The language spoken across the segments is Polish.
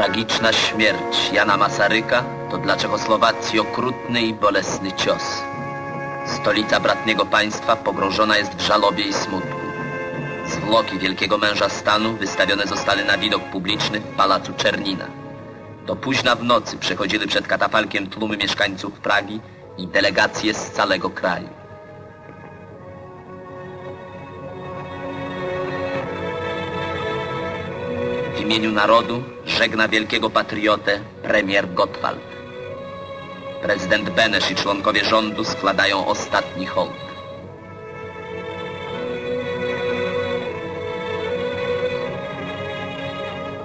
Tragiczna śmierć Jana Masaryka to dla Czechosłowacji okrutny i bolesny cios. Stolica bratniego państwa pogrążona jest w żalobie i smutku. Zwłoki wielkiego męża stanu wystawione zostały na widok publiczny w pałacu Czernina. Do późna w nocy przechodziły przed katafalkiem tłumy mieszkańców Pragi i delegacje z całego kraju. W imieniu narodu żegna wielkiego patriotę premier Gottwald. Prezydent Benesz i członkowie rządu składają ostatni hołd.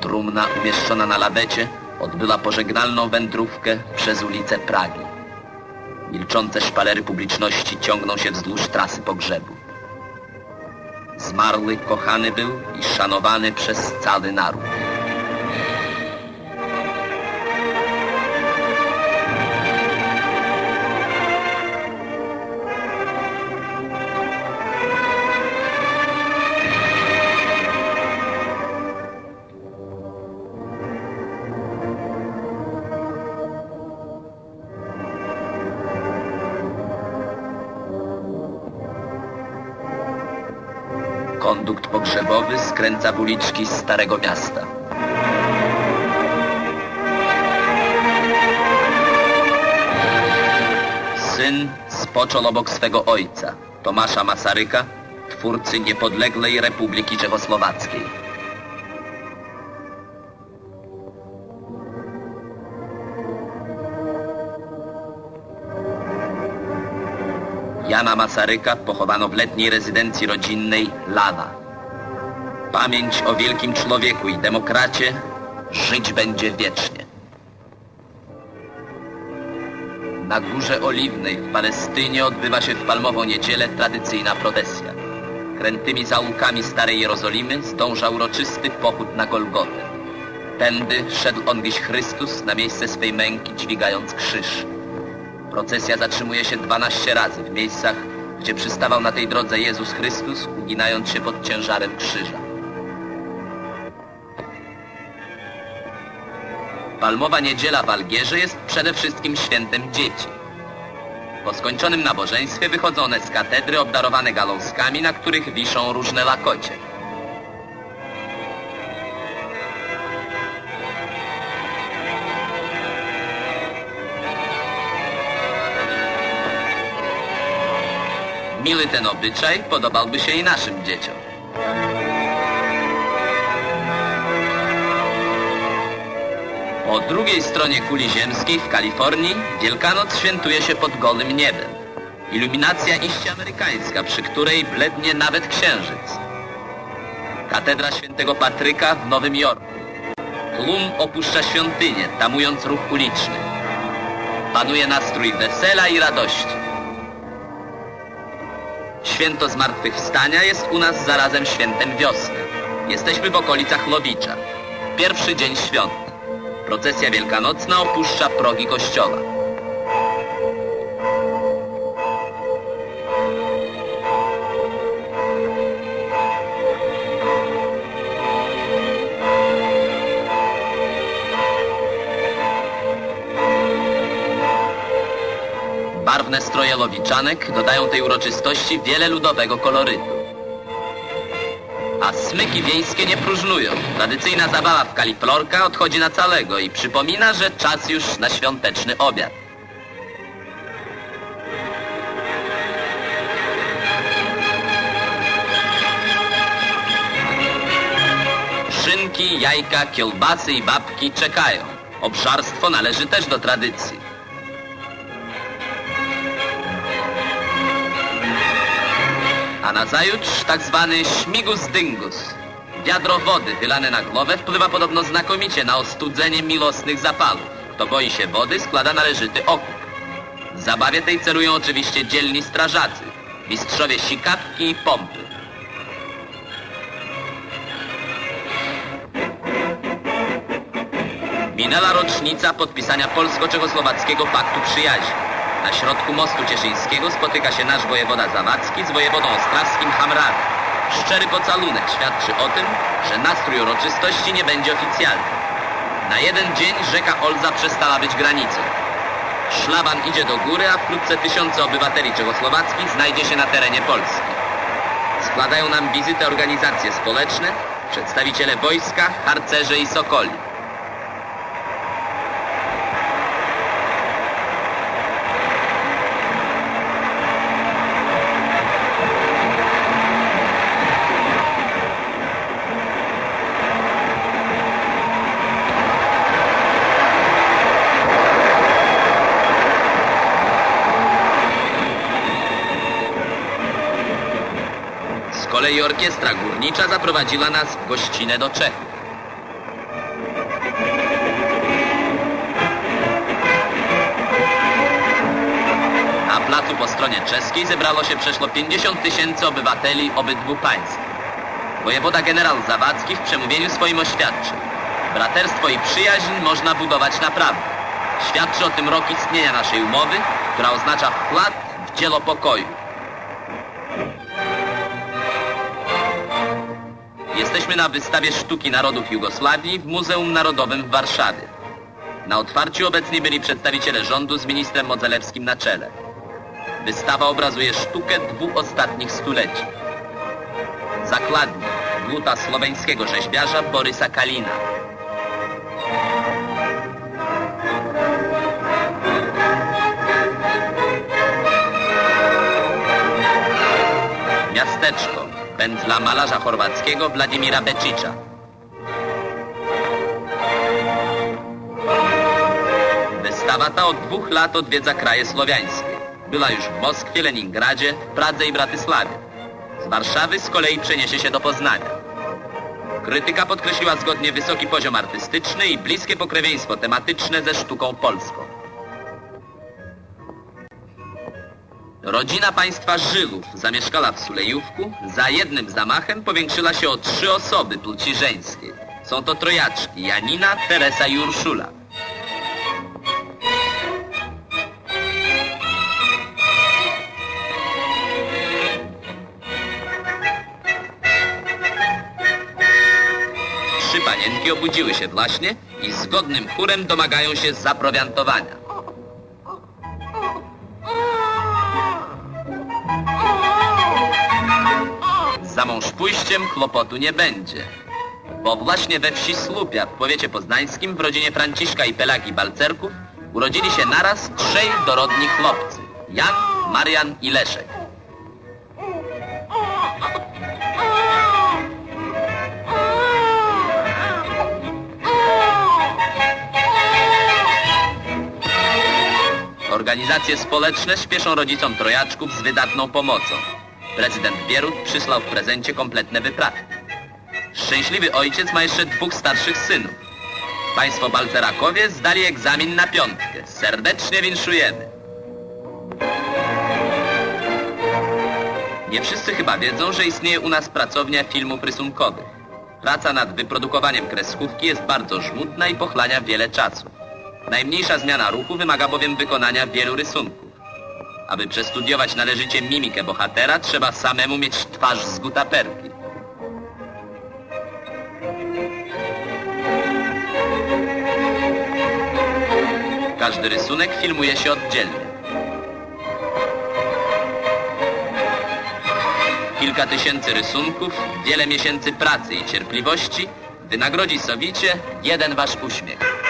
Trumna umieszczona na lawecie odbyła pożegnalną wędrówkę przez ulicę Pragi. Milczące szpalery publiczności ciągną się wzdłuż trasy pogrzebu. Zmarły kochany był i szanowany przez cały naród. Kondukt pogrzebowy skręca w uliczki Starego Miasta. Syn spoczął obok swego ojca, Tomasza Masaryka, twórcy niepodległej Republiki Czechosłowackiej. Jana Masaryka pochowano w letniej rezydencji rodzinnej Lawa. Pamięć o wielkim człowieku i demokracie żyć będzie wiecznie. Na Górze Oliwnej w Palestynie odbywa się w Palmową Niedzielę tradycyjna procesja. Krętymi zaułkami Starej Jerozolimy zdąża uroczysty pochód na Golgotę. Tędy szedł on dziś Chrystus na miejsce swej męki, dźwigając krzyż. Procesja zatrzymuje się 12 razy w miejscach, gdzie przystawał na tej drodze Jezus Chrystus, uginając się pod ciężarem krzyża. Palmowa Niedziela w Algierze jest przede wszystkim świętem dzieci. Po skończonym nabożeństwie wychodzą one z katedry obdarowane gałązkami, na których wiszą różne lakocie. Miły ten obyczaj podobałby się i naszym dzieciom. Po drugiej stronie kuli ziemskiej w Kalifornii Wielkanoc świętuje się pod gołym niebem. Iluminacja iście amerykańska, przy której blednie nawet księżyc. Katedra świętego Patryka w Nowym Jorku. Tłum opuszcza świątynię, tamując ruch uliczny. Panuje nastrój wesela i radości. Święto Zmartwychwstania jest u nas zarazem świętem wiosny. Jesteśmy w okolicach Lowicza. Pierwszy dzień świąt. Procesja wielkanocna opuszcza progi kościoła. Barwne stroje dodają tej uroczystości wiele ludowego kolorytu. A smyki wiejskie nie próżnują. Tradycyjna zabawa w kaliflorka odchodzi na całego i przypomina, że czas już na świąteczny obiad. Szynki, jajka, kiełbasy i babki czekają. Obżarstwo należy też do tradycji. A nazajutrz tak zwany śmigus dyngus. Wiadro wody wylane na głowę wpływa podobno znakomicie na ostudzenie milosnych zapalów. Kto boi się wody, składa należyty okup. W zabawie tej celują oczywiście dzielni strażacy, mistrzowie sikawki i pompy. Minęła rocznica podpisania Polsko-Czechosłowackiego Paktu Przyjaźni. Na środku mostu cieszyńskiego spotyka się nasz wojewoda Zawadzki z wojewodą ostrawskim Hamradem. Szczery pocałunek świadczy o tym, że nastrój uroczystości nie będzie oficjalny. Na jeden dzień rzeka Olza przestała być granicą. Szlaban idzie do góry, a wkrótce tysiące obywateli czechosłowackich znajdzie się na terenie Polski. Składają nam wizytę organizacje społeczne, przedstawiciele wojska, harcerze i sokoli. Kolei orkiestra górnicza zaprowadziła nas w gościnę do Czechów. Na placu po stronie czeskiej zebrało się przeszło 50 tysięcy obywateli obydwu państw. Wojewoda generał Zawadzki w przemówieniu swoim oświadczył. Braterstwo i przyjaźń można budować naprawdę. Świadczy o tym rok istnienia naszej umowy, która oznacza wkład w dzieło pokoju. Jesteśmy na wystawie sztuki narodów Jugosławii w Muzeum Narodowym w Warszawie. Na otwarciu obecni byli przedstawiciele rządu z ministrem Modzelewskim na czele. Wystawa obrazuje sztukę dwóch ostatnich stuleci. Zakładnik głuta słoweńskiego rzeźbiarza Borysa Kalina. Miasteczko pętla malarza chorwackiego Władimira Becicza. Wystawa ta od dwóch lat odwiedza kraje słowiańskie. Była już w Moskwie, Leningradzie, Pradze i Bratysławie. Z Warszawy z kolei przeniesie się do Poznania. Krytyka podkreśliła zgodnie wysoki poziom artystyczny i bliskie pokrewieństwo tematyczne ze sztuką polską. Rodzina państwa Żydów zamieszkała w Sulejówku. Za jednym zamachem powiększyła się o trzy osoby płci żeńskiej. Są to trojaczki Janina, Teresa i Urszula. Trzy panienki obudziły się właśnie i zgodnym chórem domagają się zaprowiantowania. Za mąż pójściem kłopotu nie będzie. Bo właśnie we wsi Słupia w powiecie poznańskim w rodzinie Franciszka i Pelagi Balcerków urodzili się naraz trzej dorodni chłopcy. Jan, Marian i Leszek. Organizacje społeczne śpieszą rodzicom trojaczków z wydatną pomocą. Prezydent Bierut przysłał w prezencie kompletne wyprawki. Szczęśliwy ojciec ma jeszcze dwóch starszych synów. Państwo Balcerakowie zdali egzamin na piątkę. Serdecznie winszujemy. Nie wszyscy chyba wiedzą, że istnieje u nas pracownia filmów rysunkowych. Praca nad wyprodukowaniem kreskówki jest bardzo żmudna i pochlania wiele czasu. Najmniejsza zmiana ruchu wymaga bowiem wykonania wielu rysunków. Aby przestudiować należycie mimikę bohatera, trzeba samemu mieć twarz z gutaperki. Każdy rysunek filmuje się oddzielnie. Kilka tysięcy rysunków, wiele miesięcy pracy i cierpliwości wynagrodzi sowicie jeden wasz uśmiech.